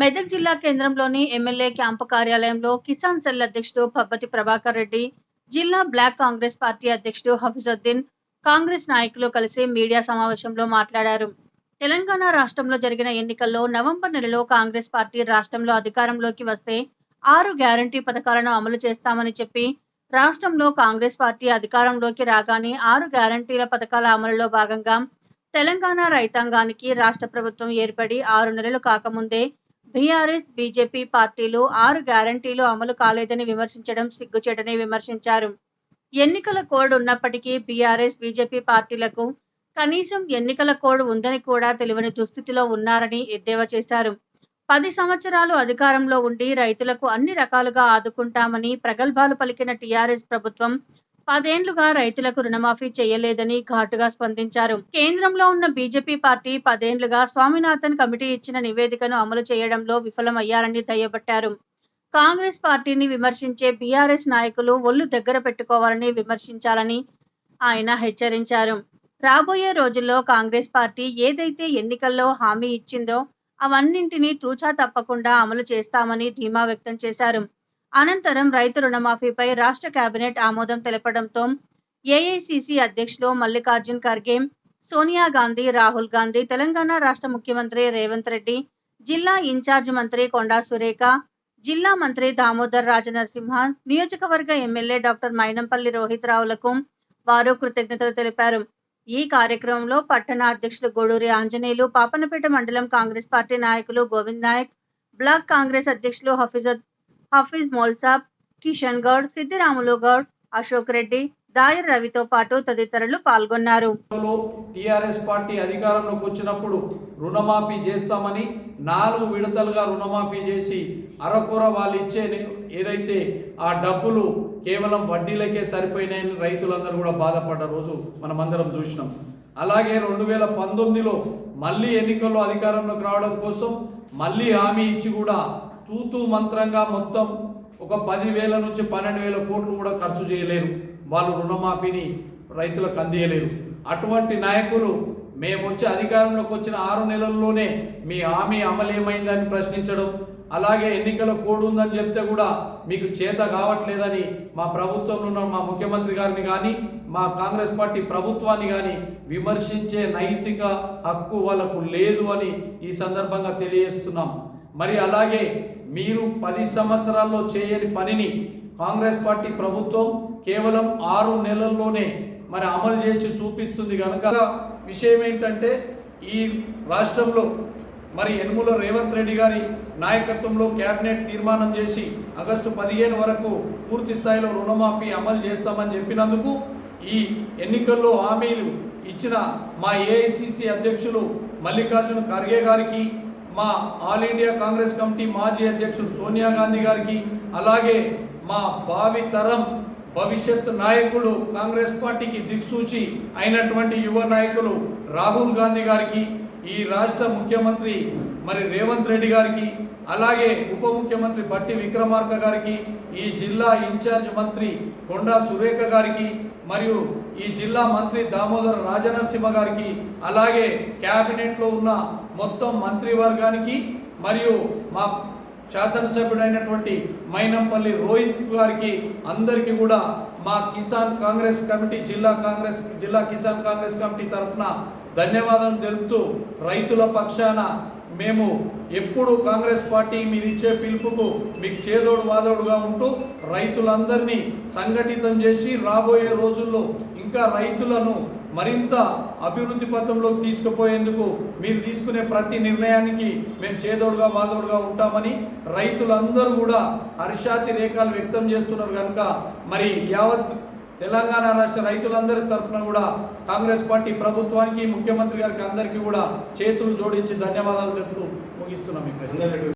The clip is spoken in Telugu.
మెదక్ జిల్లా కేంద్రంలోని ఎమ్మెల్యే క్యాంపు కార్యాలయంలో కిసాన్ సెల్ అధ్యక్షుడు పబ్బతి ప్రభాకర్ రెడ్డి జిల్లా బ్లాక్ కాంగ్రెస్ పార్టీ అధ్యక్షుడు హఫీజుద్దీన్ కాంగ్రెస్ నాయకులు కలిసి మీడియా సమావేశంలో మాట్లాడారు. తెలంగాణ రాష్ట్రంలో జరిగిన ఎన్నికల్లో నవంబర్ నెలలో కాంగ్రెస్ పార్టీ రాష్ట్రంలో అధికారంలోకి వస్తే ఆరు గ్యారంటీ పథకాలను అమలు చేస్తామని చెప్పి రాష్ట్రంలో కాంగ్రెస్ పార్టీ అధికారంలోకి రాగానే ఆరు గ్యారంటీల పథకాల అమలులో భాగంగా తెలంగాణ రైతాంగానికి రాష్ట్ర ప్రభుత్వం ఏర్పడి ఆరు నెలలు కాకముందే బీఆర్ఎస్ బీజేపీ పార్టీలు ఆరు గ్యారంటీలు అమలు కాలేదని విమర్శించడం సిగ్గుచేటని విమర్శించారు. ఎన్నికల కోడ్ ఉన్నప్పటికీ బీఆర్ఎస్ బీజేపీ పార్టీలకు కనీసం ఎన్నికల కోడ్ ఉందని కూడా తెలియని దుస్థితిలో ఉన్నారని ఎద్దేవా చేశారు. పది సంవత్సరాలు అధికారంలో ఉండి రైతులకు అన్ని రకాలుగా ఆదుకుంటామని ప్రగల్భాలు పలికిన టీఆర్ఎస్ ప్రభుత్వం పదేండ్లుగా రైతులకు రుణమాఫీ చేయలేదని ఘాటుగా స్పందించారు. కేంద్రంలో ఉన్న బీజేపీ పార్టీ పదేండ్లుగా స్వామినాథన్ కమిటీ ఇచ్చిన నివేదికను అమలు చేయడంలో విఫలమయ్యారని దయ్యబట్టారు కాంగ్రెస్ పార్టీని విమర్శించే బీఆర్ఎస్ నాయకులు ఒళ్ళు దగ్గర పెట్టుకోవాలని విమర్శించాలని ఆయన హెచ్చరించారు. రాబోయే రోజుల్లో కాంగ్రెస్ పార్టీ ఏదైతే ఎన్నికల్లో హామీ ఇచ్చిందో అవన్నింటినీ తూచా తప్పకుండా అమలు చేస్తామని ధీమా వ్యక్తం చేశారు. అనంతరం రైతు రుణమాఫీపై రాష్ట్ర కేబినెట్ ఆమోదం తెలపడంతో ఏఐసిసి అధ్యక్షులు మల్లికార్జున్ ఖర్గే సోనియా గాంధీ రాహుల్ గాంధీ తెలంగాణ రాష్ట్ర ముఖ్యమంత్రి రేవంత్ రెడ్డి జిల్లా ఇన్ఛార్జ్ మంత్రి కొండా సురేఖ జిల్లా మంత్రి దామోదర్ రాజనరసింహ నియోజకవర్గ ఎమ్మెల్యే డాక్టర్ మైనంపల్లి రోహిత్ రావులకు వారు కృతజ్ఞతలు తెలిపారు. ఈ కార్యక్రమంలో పట్టణ అధ్యక్షులు గూడూరి ఆంజనేయులు పాపనపేట మండలం కాంగ్రెస్ పార్టీ నాయకులు గోవింద్ నాయక్ బ్లాక్ కాంగ్రెస్ అధ్యక్షులు హఫీజత్ హఫీజ్ మోల్సాబ్ కిషన్ గౌడ్ సిద్దిరాములు గౌడ్ అశోక్ రెడ్డి దాయర్ రవితో పాటు తదితరులు పాల్గొన్నారు. టిఆర్ఎస్ టీఆర్ఎస్ పార్టీ అధికారంలోకి వచ్చినప్పుడు రుణమాఫీ చేస్తామని నాలుగు విడతలుగా రుణమాఫీ చేసి అరకొర వాళ్ళు ఇచ్చే ఏదైతే ఆ డబ్బులు కేవలం వడ్డీలకే సరిపోయినాయని రైతులందరూ కూడా బాధపడ్డ రోజు మనమందరం చూసినాం. అలాగే రెండు వేల పంతొమ్మిదిలో మళ్ళీ ఎన్నికల్లో అధికారంలోకి రావడం కోసం మళ్ళీ హామీ ఇచ్చి కూడా తూతూ మంత్రంగా మొత్తం ఒక పదివేల నుంచి పన్నెండు వేల కోట్లు కూడా ఖర్చు చేయలేరు. వాళ్ళు రుణమాఫీని రైతులకు అందియలేరు. అటువంటి నాయకులు మేము వచ్చి అధికారంలోకి వచ్చిన ఆరు నెలల్లోనే మీ హామీ అమలు ఏమైందని ప్రశ్నించడం అలాగే ఎన్నికల కోడ్ ఉందని చెప్తే కూడా మీకు చేత కావట్లేదని మా ప్రభుత్వంలో ఉన్న మా ముఖ్యమంత్రి గారిని కానీ మా కాంగ్రెస్ పార్టీ ప్రభుత్వాన్ని కానీ విమర్శించే నైతిక హక్కు వాళ్ళకు లేదు అని ఈ సందర్భంగా తెలియజేస్తున్నాం. మరి అలాగే మీరు పది సంవత్సరాల్లో చేయని పనిని కాంగ్రెస్ పార్టీ ప్రభుత్వం కేవలం ఆరు నెలల్లోనే మరి అమలు చేసి చూపిస్తుంది కనుక విషయం ఏంటంటే ఈ రాష్ట్రంలో మరి యనుమల రేవంత్ రెడ్డి గారి నాయకత్వంలో కేబినెట్ తీర్మానం చేసి ఆగస్టు పదిహేను వరకు పూర్తి స్థాయిలో రుణమాఫీ అమలు చేస్తామని చెప్పినందుకు ఈ ఎన్నికల్లో హామీలు ఇచ్చిన మా ఏఐసిసి అధ్యక్షులు మల్లికార్జున ఖర్గే గారికి మా ఆల్ ఇండియా కాంగ్రెస్ కమిటీ మాజీ అధ్యక్షులు సోనియా గాంధీ గారికి అలాగే మా భావి తరం భవిష్యత్ నాయకుడు కాంగ్రెస్ పార్టీకి దిక్సూచి అయినటువంటి యువ నాయకులు రాహుల్ గాంధీ గారికి ఈ రాష్ట్ర ముఖ్యమంత్రి మరి రేవంత్ రెడ్డి గారికి అలాగే ఉప ముఖ్యమంత్రి బట్టి విక్రమార్క గారికి ఈ జిల్లా ఇన్ఛార్జ్ మంత్రి కొండా సురేఖ గారికి మరియు ఈ జిల్లా మంత్రి దామోదర్ రాజనరసింహ గారికి అలాగే క్యాబినెట్లో ఉన్న మొత్తం మంత్రివర్గానికి మరియు మా శాసనసభ్యుడైనటువంటి మైనంపల్లి రోహిత్ గారికి అందరికీ కూడా మా కిసాన్ కాంగ్రెస్ కమిటీ జిల్లా కాంగ్రెస్ జిల్లా కిసాన్ కాంగ్రెస్ కమిటీ తరఫున ధన్యవాదాలు తెలుపుతూ రైతుల పక్షాన మేము ఎప్పుడు కాంగ్రెస్ పార్టీ మీరు ఇచ్చే పిలుపుకు మీకు చేదోడు వాదోడుగా ఉంటూ రైతులందరినీ సంఘటితం చేసి రాబోయే రోజుల్లో ఇంకా రైతులను మరింత అభివృద్ధి పథంలోకి తీసుకుపోయేందుకు మీరు తీసుకునే ప్రతి నిర్ణయానికి మేము చేదోడుగా వాదోడుగా ఉంటామని రైతులందరూ కూడా హర్షాతి రేఖలు వ్యక్తం చేస్తున్నారు కనుక మరి యావత్ తెలంగాణ రాష్ట్ర రైతులందరి తరఫున కూడా కాంగ్రెస్ పార్టీ ప్రభుత్వానికి ముఖ్యమంత్రి గారికి అందరికీ కూడా చేతులు జోడించి ధన్యవాదాలు తెలుపుతూ ముగిస్తున్నాం ఈ ప్రశ్న